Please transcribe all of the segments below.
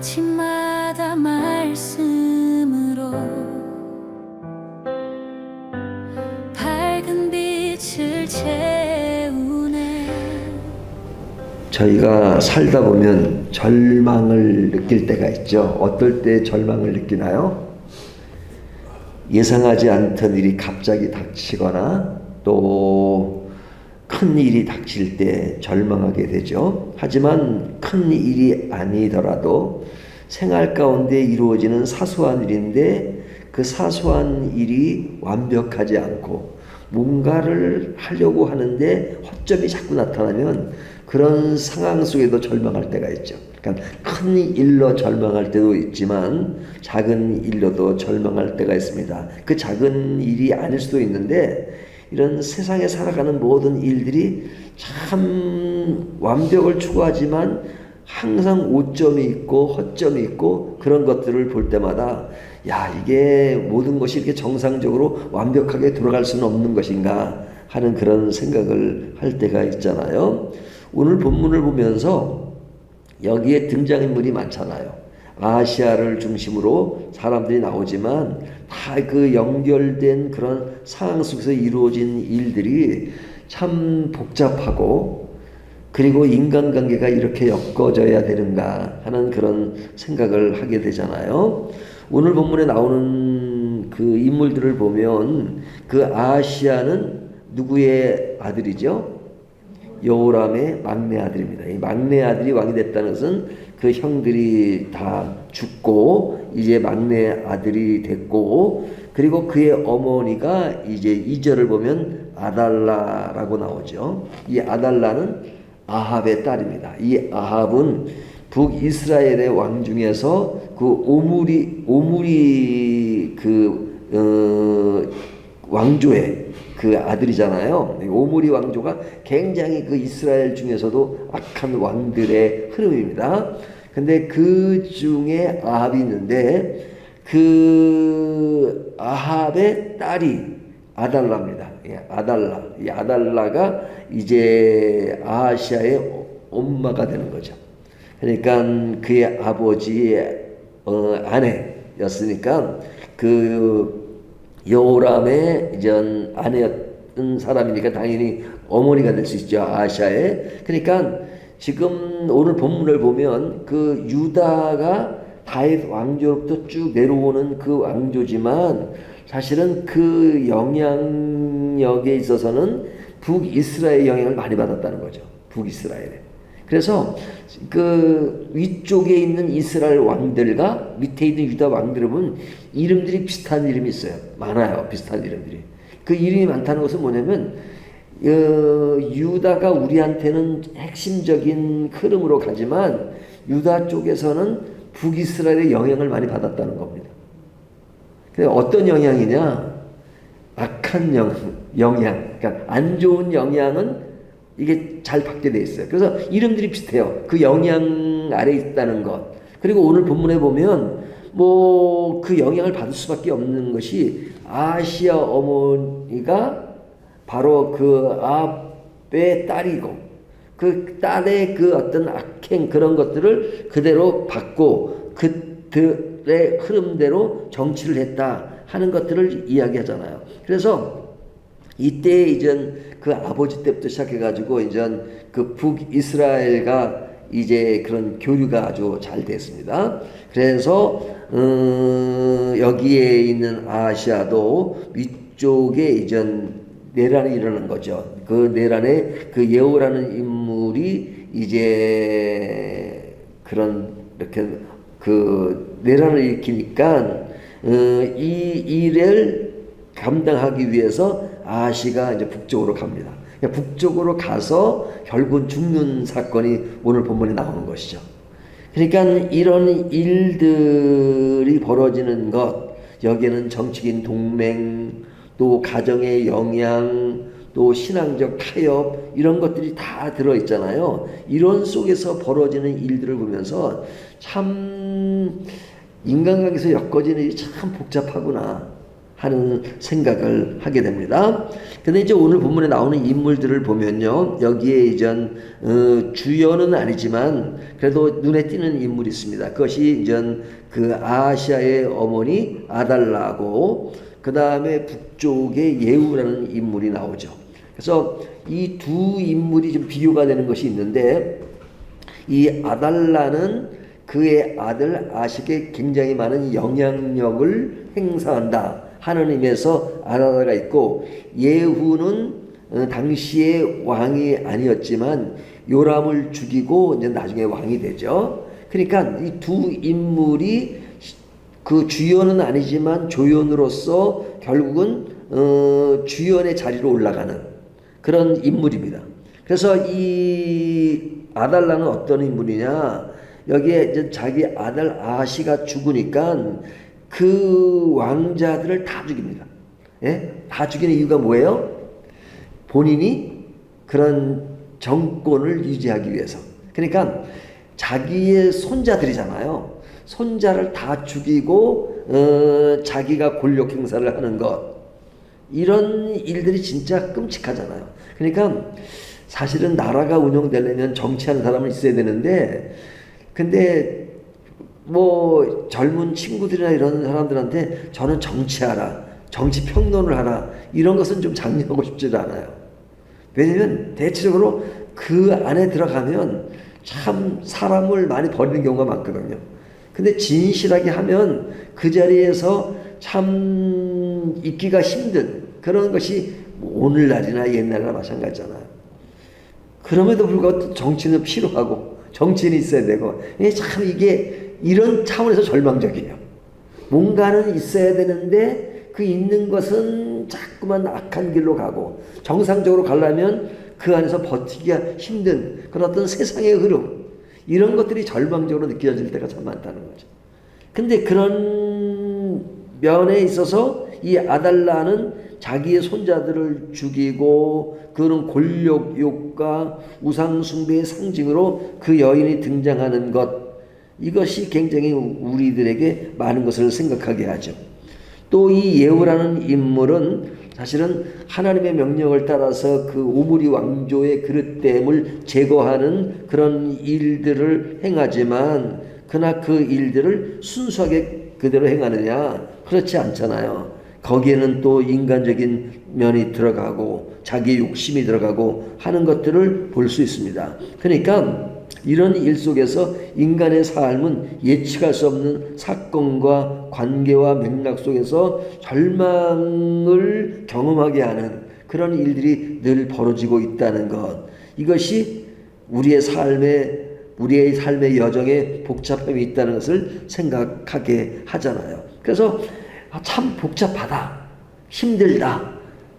아침마다 말씀으로 밝은 빛을 채우네 저희가 살다 보면 절망을 느낄 때가 있죠. 어떨 때 절망을 느끼나요? 예상하지 않던 일이 갑자기 닥치거나 또 큰 일이 닥칠 때 절망하게 되죠. 하지만 큰 일이 아니더라도 생활 가운데 이루어지는 사소한 일인데 그 사소한 일이 완벽하지 않고 뭔가를 하려고 하는데 허점이 자꾸 나타나면 그런 상황 속에도 절망할 때가 있죠. 그러니까 큰 일로 절망할 때도 있지만 작은 일로도 절망할 때가 있습니다. 그 작은 일이 아닐 수도 있는데 이런 세상에 살아가는 모든 일들이 참 완벽을 추구하지만 항상 오점이 있고 허점이 있고 그런 것들을 볼 때마다 야 이게 모든 것이 이렇게 정상적으로 완벽하게 돌아갈 수는 없는 것인가 하는 그런 생각을 할 때가 있잖아요. 오늘 본문을 보면서 여기에 등장인물이 많잖아요. 아시아를 중심으로 사람들이 나오지만 다 그 연결된 그런 상황 속에서 이루어진 일들이 참 복잡하고 그리고 인간관계가 이렇게 엮어져야 되는가 하는 그런 생각을 하게 되잖아요. 오늘 본문에 나오는 그 인물들을 보면 그 아시아는 누구의 아들이죠? 여호람의 막내 아들입니다. 이 막내 아들이 왕이 됐다는 것은 그 형들이 다 죽고 이제 막내 아들이 됐고 그리고 그의 어머니가 이제 이절을 보면 아달라라고 나오죠. 이 아달라는 아합의 딸입니다. 이 아합은 북이스라엘의 왕 중에서 그 오므리 오므리 그 어, 왕조의 그 아들이잖아요. 오므리 왕조가 굉장히 그 이스라엘 중에서도 악한 왕들의 흐름입니다. 근데 그 중에 아합이 있는데 그 아합의 딸이 아달라입니다. 예, 아달라. 이 아달라가 이제 아시아의 엄마가 되는 거죠. 그러니까 그의 아버지의 어, 아내였으니까 그 여호람의 이전 아내였던 사람이니까 당연히 어머니가 될 수 있죠 아시아에. 그러니까 지금 오늘 본문을 보면 그 유다가 다윗 왕조로부터 쭉 내려오는 그 왕조지만 사실은 그 영향력에 있어서는 북이스라엘 영향을 많이 받았다는 거죠. 북이스라엘에. 그래서 그 위쪽에 있는 이스라엘 왕들과 밑에 있는 유다 왕들을 보면 이름들이 비슷한 이름이 있어요. 많아요. 비슷한 이름들이. 그 이름이 많다는 것은 뭐냐면 어, 유다가 우리한테는 핵심적인 흐름으로 가지만 유다 쪽에서는 북이스라엘의 영향을 많이 받았다는 겁니다. 근데 어떤 영향이냐? 악한 영, 영향. 그러니까 안 좋은 영향은 이게 잘 받게 돼 있어요. 그래서 이름들이 비슷해요. 그 영향 아래 있다는 것. 그리고 오늘 본문에 보면 뭐 그 영향을 받을 수밖에 없는 것이 아시아 어머니가 바로 그 아베의 딸이고 그 딸의 그 어떤 악행 그런 것들을 그대로 받고 그들의 흐름대로 정치를 했다 하는 것들을 이야기하잖아요. 그래서 이때 이전 그 아버지 때부터 시작해가지고 이전 그 북이스라엘과 이제 그런 교류가 아주 잘 됐습니다. 그래서 음, 여기에 있는 아시아도 위쪽에 이전 내란이 일어난 거죠. 그 내란에 그 예후라는 인물이 이제 그런 이렇게 그 내란을 일으키니까 어, 이 일을 감당하기 위해서 아시가 이제 북쪽으로 갑니다. 그러니까 북쪽으로 가서 결국 죽는 사건이 오늘 본문에 나오는 것이죠. 그러니까 이런 일들이 벌어지는 것, 여기에는 정치적인 동맹, 또 가정의 영향, 또 신앙적 타협 이런 것들이 다 들어 있잖아요. 이런 속에서 벌어지는 일들을 보면서 참 인간관계에서 엮어지는 일이 참 복잡하구나 하는 생각을 하게 됩니다. 근데 이제 오늘 본문에 나오는 인물들을 보면요. 여기에 이전 어, 주연은 아니지만 그래도 눈에 띄는 인물이 있습니다. 그것이 이전 그 아시아의 어머니 아달라고 그 다음에 북쪽의 예후라는 인물이 나오죠. 그래서 이 두 인물이 좀 비교가 되는 것이 있는데 이 아달라는 그의 아들 아식에 굉장히 많은 영향력을 행사한다 하는 의미에서 아달라가 있고 예후는 어, 당시의 왕이 아니었지만 요람을 죽이고 이제 나중에 왕이 되죠. 그러니까 이 두 인물이 그 주연은 아니지만 조연으로서 결국은 어, 주연의 자리로 올라가는 그런 인물입니다. 그래서 이 아달라는 어떤 인물이냐? 여기에 이제 자기 아들 아시가 죽으니까 그 왕자들을 다 죽입니다. 예? 다 죽이는 이유가 뭐예요? 본인이 그런 정권을 유지하기 위해서. 그러니까 자기의 손자들이잖아요. 손자를 다 죽이고 어, 자기가 권력 행사를 하는 것 이런 일들이 진짜 끔찍하잖아요. 그러니까 사실은 나라가 운영되려면 정치하는 사람은 있어야 되는데 근데 뭐 젊은 친구들이나 이런 사람들한테 저는 정치하라, 정치 평론을 하라 이런 것은 좀 장려하고 싶지도 않아요. 왜냐면 대체적으로 그 안에 들어가면 참 사람을 많이 버리는 경우가 많거든요. 근데 진실하게 하면 그 자리에서 참 있기가 힘든 그런 것이 오늘날이나 옛날이나 마찬가지잖아요. 그럼에도 불구하고 정치는 필요하고 정치인이 있어야 되고 참 이게 이런 차원에서 절망적이에요. 뭔가는 있어야 되는데 그 있는 것은 자꾸만 악한 길로 가고 정상적으로 가려면 그 안에서 버티기가 힘든 그런 어떤 세상의 흐름 이런 것들이 절망적으로 느껴질 때가 참 많다는 거죠. 근데 그런 면에 있어서 이 아달라는 자기의 손자들을 죽이고 그런 권력욕과 우상숭배의 상징으로 그 여인이 등장하는 것 이것이 굉장히 우리들에게 많은 것을 생각하게 하죠. 또 이 예후라는 인물은 사실은 하나님의 명령을 따라서 그 오므리 왕조의 그릇됨을 제거하는 그런 일들을 행하지만 그러나 그 일들을 순수하게 그대로 행하느냐 그렇지 않잖아요. 거기에는 또 인간적인 면이 들어가고 자기 욕심이 들어가고 하는 것들을 볼 수 있습니다. 그러니까 이런 일 속에서 인간의 삶은 예측할 수 없는 사건과 관계와 맥락 속에서 절망을 경험하게 하는 그런 일들이 늘 벌어지고 있다는 것. 이것이 우리의 삶에 우리의 삶의 여정에 복잡함이 있다는 것을 생각하게 하잖아요. 그래서 아, 참 복잡하다, 힘들다,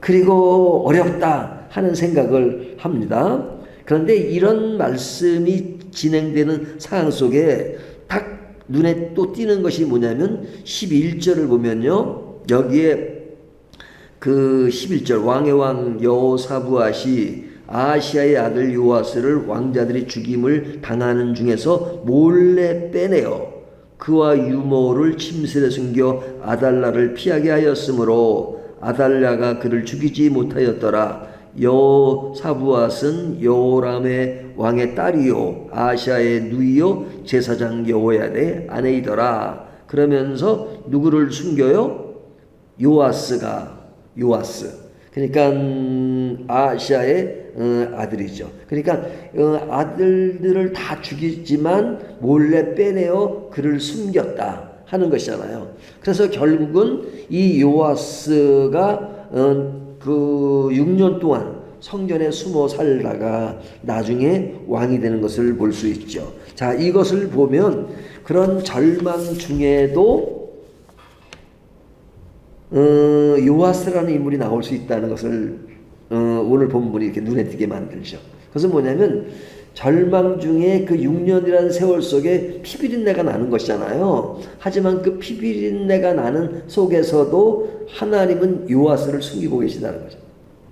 그리고 어렵다 하는 생각을 합니다. 그런데 이런 말씀이 진행되는 상황 속에 딱 눈에 또 띄는 것이 뭐냐면 11절을 보면요. 여기에 그 11절 왕의 왕 여호사부앗이 아시아의 아들 요아스를 왕자들이 죽임을 당하는 중에서 몰래 빼내어 그와 유모를 침실에 숨겨 아달라를 피하게 하였으므로 아달라가 그를 죽이지 못하였더라. 여사부앗은 여호람의 왕의 딸이요 아시아의 누이요 제사장 여호야의 아내이더라. 그러면서 누구를 숨겨요? 요아스가 요아스. 그러니까 음, 아시아의 어, 아들이죠. 그러니까 어, 아들들을 다 죽이지만 몰래 빼내어 그를 숨겼다 하는 것이잖아요. 그래서 결국은 이 요아스가 어, 그 6년 동안 성전에 숨어 살다가 나중에 왕이 되는 것을 볼 수 있죠. 자, 이것을 보면 그런 절망 중에도 어, 요아스라는 인물이 나올 수 있다는 것을 어, 오늘 본문이 이렇게 눈에 띄게 만들죠. 그것은 뭐냐면 절망 중에 그 6년이라는 세월 속에 피비린내가 나는 것이잖아요. 하지만 그 피비린내가 나는 속에서도 하나님은 요아스를 숨기고 계시다는 거죠.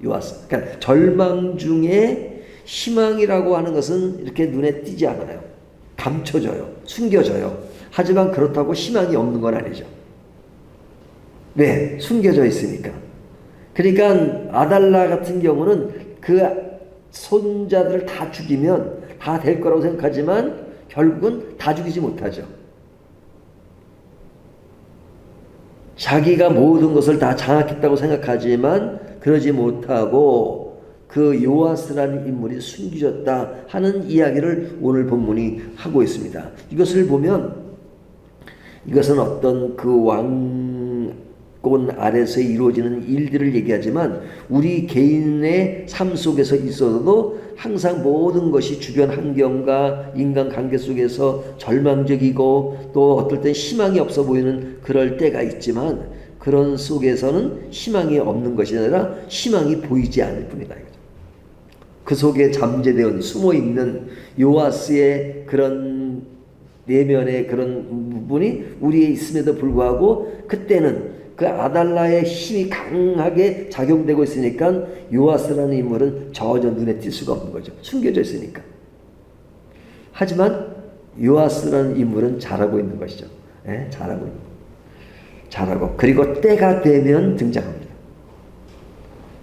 요아스. 그러니까 절망 중에 희망이라고 하는 것은 이렇게 눈에 띄지 않아요. 감춰져요. 숨겨져요. 하지만 그렇다고 희망이 없는 건 아니죠. 왜? 숨겨져 있으니까. 그러니까 아달라 같은 경우는 그 손자들을 다 죽이면 다 될 거라고 생각하지만 결국은 다 죽이지 못하죠. 자기가 모든 것을 다 장악했다고 생각하지만 그러지 못하고 그 요아스라는 인물이 숨겨졌다 하는 이야기를 오늘 본문이 하고 있습니다. 이것을 보면 이것은 어떤 그 왕 권 아래서 이루어지는 일들을 얘기하지만 우리 개인의 삶 속에서 있어도 항상 모든 것이 주변 환경과 인간 관계 속에서 절망적이고 또 어떨 땐 희망이 없어 보이는 그럴 때가 있지만 그런 속에서는 희망이 없는 것이 아니라 희망이 보이지 않을 뿐이다. 그 속에 잠재되어 숨어 있는 요아스의 그런 내면의 그런 부분이 우리에 있음에도 불구하고 그때는 그 아달라의 힘이 강하게 작용되고 있으니까 요아스라는 인물은 전혀 눈에 띌 수가 없는 거죠. 숨겨져 있으니까. 하지만 요아스라는 인물은 잘하고 있는 것이죠. 예, 잘하고 있는 거. 잘하고 그리고 때가 되면 등장합니다.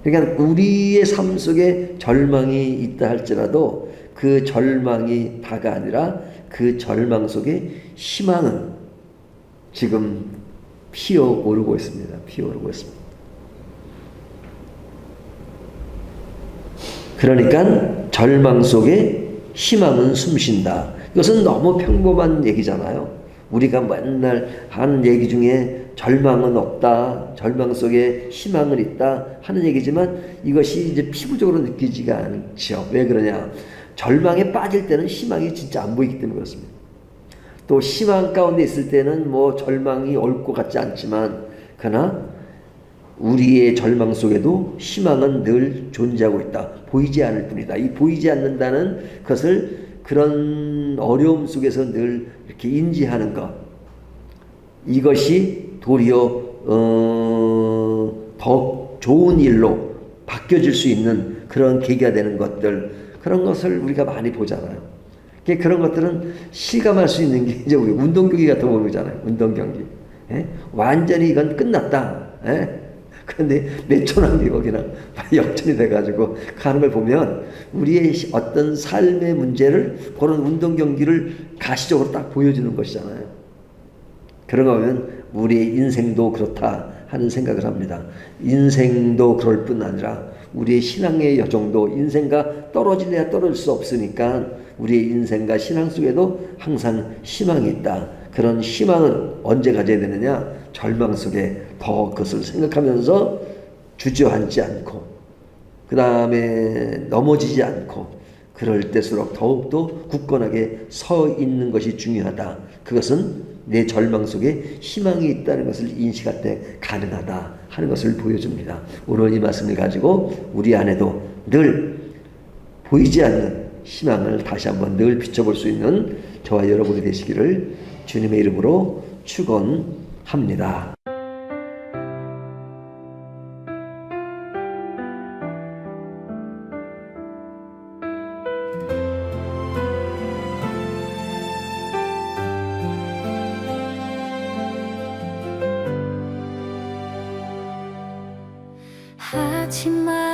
그러니까 우리의 삶 속에 절망이 있다 할지라도 그 절망이 다가 아니라 그 절망 속에 희망은 지금 피어오르고 있습니다. 피어오르고 있습니다. 그러니까 절망 속에 희망은 숨쉰다. 이것은 너무 평범한 얘기잖아요. 우리가 맨날 하는 얘기 중에 절망은 없다, 절망 속에 희망은 있다 하는 얘기지만 이것이 이제 피부적으로 느끼지가 않죠. 왜 그러냐? 절망에 빠질 때는 희망이 진짜 안 보이기 때문에 그렇습니다. 또 희망 가운데 있을 때는 뭐 절망이 올 것 같지 않지만 그러나 우리의 절망 속에도 희망은 늘 존재하고 있다. 보이지 않을 뿐이다. 이 보이지 않는다는 것을 그런 어려움 속에서 늘 이렇게 인지하는 것. 이것이 도리어 어, 더 좋은 일로 바뀌어질 수 있는 그런 계기가 되는 것들 그런 것을 우리가 많이 보잖아요. 그런 것들은 실감할 수 있는 게 이제 우리 운동 경기 같은 거 보잖아요. 운동 경기. 예? 완전히 이건 끝났다. 예? 그런데 몇초 남기 거기나 역전이 돼가지고 가는 걸 보면 우리의 어떤 삶의 문제를 그런 운동 경기를 가시적으로 딱 보여주는 것이잖아요. 그런 거 보면 우리의 인생도 그렇다 하는 생각을 합니다. 인생도 그럴 뿐 아니라 우리의 신앙의 여정도 인생과 떨어질래야 떨어질 수 없으니까 우리의 인생과 신앙 속에도 항상 희망이 있다. 그런 희망은 언제 가져야 되느냐? 절망 속에 더 그것을 생각하면서 주저앉지 않고 그 다음에 넘어지지 않고 그럴 때수록 더욱더 굳건하게 서 있는 것이 중요하다. 그것은 내 절망 속에 희망이 있다는 것을 인식할 때 가능하다 하는 것을 보여줍니다. 오늘 이 말씀을 가지고 우리 안에도 늘 보이지 않는 희망을 다시 한번 늘 비춰볼 수 있는 저와 여러분이 되시기를 주님의 이름으로 축원합니다. 아침마